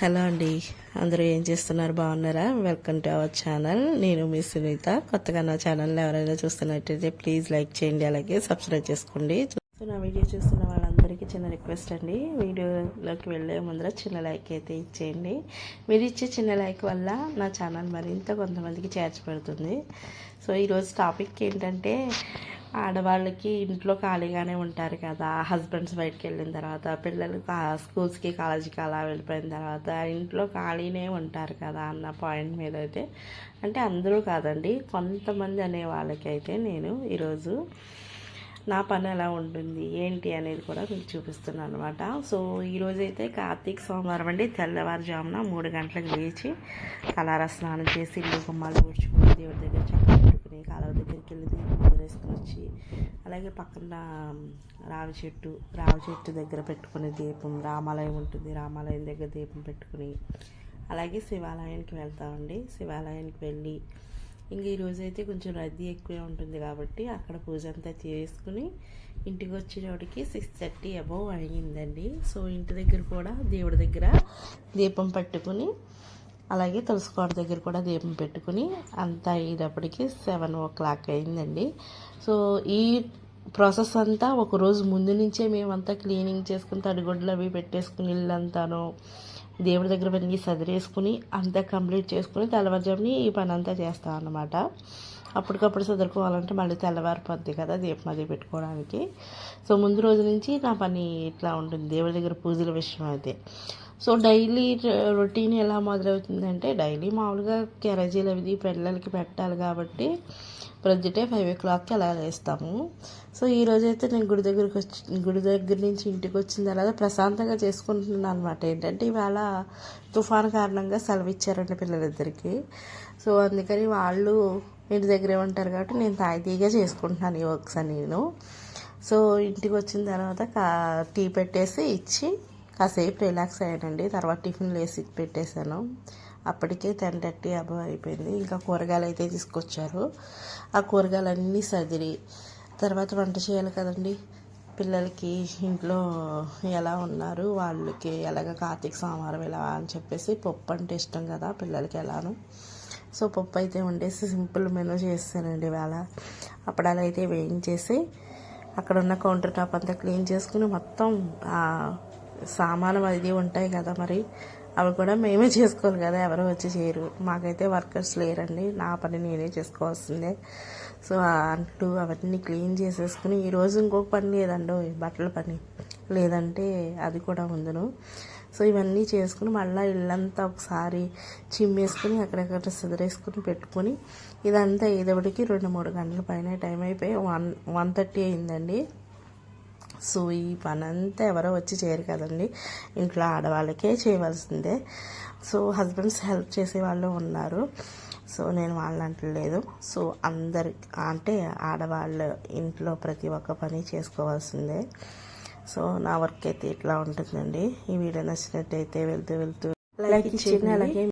Hello అండి. అందరూ ఏం చేస్తున్నారు? బాగున్నారా? వెల్కమ్ టు అవర్ ఛానల్ నేను మీ సునీత. కొత్తగా నా ఛానల్ని ఎవరైనా చూస్తున్నట్టయితే ప్లీజ్ లైక్ చేయండి. అలాగే సబ్స్క్రైబ్ చేసుకోండి. సో నా వీడియో చూస్తున్న వాళ్ళందరికీ చిన్న రిక్వెస్ట్ అండి. వీడియోలోకి వెళ్ళే ముందర చిన్న లైక్ అయితే ఇచ్చేయండి. మీరు ఇచ్చే చిన్న లైక్ వల్ల నా ఛానల్ మరింత కొంతమందికి చేర్చబడుతుంది. సో ఈరోజు టాపిక్ ఏంటంటే ఆడవాళ్ళకి ఇంట్లో ఖాళీగానే ఉంటారు కదా. హస్బెండ్స్ బయటకు వెళ్ళిన తర్వాత పిల్లలు స్కూల్స్కి కాలేజీకి అలా వెళ్ళిపోయిన తర్వాత ఇంట్లో ఖాళీనే ఉంటారు కదా అన్న పాయింట్ మీద అయితే. అంటే అందరూ కాదండి కొంతమంది అనే వాళ్ళకైతే నేను ఈరోజు నా పని ఎలా ఉంటుంది ఏంటి అనేది కూడా మీకు చూపిస్తున్నాను అనమాట సో ఈరోజైతే కార్తీక సోమవారం అండి. తెల్లవారుజామున మూడు గంటలకు లేచి కలార స్నానం చేసి ఇల్లు గుమ్మాలు ఊడ్చుకుని దేవుడి దగ్గర చక్కగా పెట్టుకుని కాలువ దగ్గరికి వెళ్ళి దీపం వచ్చి అలాగే పక్కన రావి చెట్టు రావి చెట్టు దగ్గర పెట్టుకునే దీపం రామాలయం ఉంటుంది. రామాలయం దగ్గర దీపం పెట్టుకుని అలాగే శివాలయానికి వెళ్తామండి. శివాలయానికి వెళ్ళి ఇంక ఈరోజు అయితే కొంచెం రద్దీ ఎక్కువే ఉంటుంది కాబట్టి అక్కడ పూజ అంతా చేసుకుని ఇంటికి వచ్చేటప్పటికి సిక్స్ థర్టీ అబౌవ్ అయ్యిందండి సో ఇంటి దగ్గర కూడా దేవుడి దగ్గర దీపం పెట్టుకుని అలాగే తులసికోట దగ్గర కూడా దీపం పెట్టుకుని అంతా అయ్యేటప్పటికి సెవెన్ ఓ క్లాక్ అయిందండి. సో ఈ ప్రాసెస్ అంతా ఒకరోజు ముందు నుంచే మేమంతా క్లీనింగ్ చేసుకుని తడిగుడ్లు అవి పెట్టేసుకుని ఇల్లంతాను దేవుడి దగ్గర పని సదిరేసుకుని అంతా కంప్లీట్ చేసుకుని తెల్లవారుజాముని ఈ పని అంతా చేస్తాం అన్నమాట. అప్పటికప్పుడు సదురుకోవాలంటే మళ్ళీ తెల్లవారిపోద్ది కదా దీపం అది పెట్టుకోవడానికి. సో ముందు రోజు నుంచి నా పని ఇట్లా ఉంటుంది దేవుడి దగ్గర పూజల విషయం అయితే. సో డైలీ రొటీన్ ఎలా మొదలవుతుందంటే డైలీ మామూలుగా క్యారేజీలు అవి పిల్లలకి పెట్టాలి కాబట్టి ప్రొద్దుటే ఫైవ్ ఓ క్లాక్కి అలా వేస్తాము సో ఈరోజు అయితే నేను గుడి దగ్గరికి వచ్చి గుడి దగ్గర నుంచి ఇంటికి వచ్చిన తర్వాత ప్రశాంతంగా చేసుకుంటున్నాను అనమాట ఏంటంటే ఇవాళ తుఫాన్ కారణంగా సెలవు ఇచ్చారండి పిల్లలిద్దరికి. సో అందుకని వాళ్ళు ఇంటి దగ్గరే ఉంటారు కాబట్టి నేను తాయితీగా చేసుకుంటున్నాను ఈ వర్క్స్ అని నేను సో ఇంటికి వచ్చిన తర్వాత కా టీ పెట్టేసి ఇచ్చి కాసేపు రిలాక్స్ అయ్యానండి. తర్వాత టిఫిన్ వేసి పెట్టేశాను. అప్పటికే టెన్ థర్టీ అబవ్ అయిపోయింది. ఇంకా కూరగాయలు అయితే తీసుకొచ్చారు. ఆ కూరగాయలన్నీ సదిరి. తర్వాత వంట చేయాలి కదండి. పిల్లలకి ఇంట్లో ఎలా ఉన్నారు? వాళ్ళకి ఎలాగ కార్తీక సోమవారం ఎలా అని చెప్పేసి పప్పు అంటే ఇష్టం కదా పిల్లలకి ఎలాను. సో పప్పు అయితే వండేసి సింపుల్ మెనూ చేస్తానండి ఇవాళ. అప్పడాలు అయితే వేయించేసి అక్కడ ఉన్న కౌంటర్ టాప్ అంతా క్లీన్ చేసుకుని మొత్తం సామానం సామాను అది ఉంటాయి కదా మరి. అవి కూడా మేమే చేసుకోవాలి కదా ఎవరు వచ్చి చేయరు. మాకైతే వర్కర్స్ లేరండి నా పని నేనే చేసుకోవాల్సిందే. సో అంటూ అవన్నీ క్లీన్ చేసేసుకుని ఈరోజు ఇంకొక పని లేదండి బట్టల పని. లేదంటే అది కూడా ఉందును. సో ఇవన్నీ చేసుకుని మళ్ళీ ఇల్లంతా ఒకసారి చిమ్మేసుకుని అక్కడక్కడ సిదరేసుకుని పెట్టుకుని ఇదంతా ఏదోటికి రెండు మూడు గంటల పైన టైం అయిపోయి వన్ వన్ థర్టీ అయిందండి. సో ఈ పని అంతా ఎవరో వచ్చి చేయరు కదండి. ఇంట్లో ఆడవాళ్ళకే చేయవలసిందే. సో హస్బెండ్స్ హెల్ప్ చేసే వాళ్ళు ఉన్నారు. సో నేను వాళ్ళని అంటలేదు సో అందరి అంటే ఆడవాళ్ళు ఇంట్లో ప్రతి ఒక్క పని చేసుకోవాల్సిందే. సో నా వర్క్ అయితే ఇట్లా ఉంటుందండి. ఈ వీడియో నచ్చినట్టయితే వెళ్తూ వెళ్తూ లైక్ ఇచ్చేయండి. అలాగే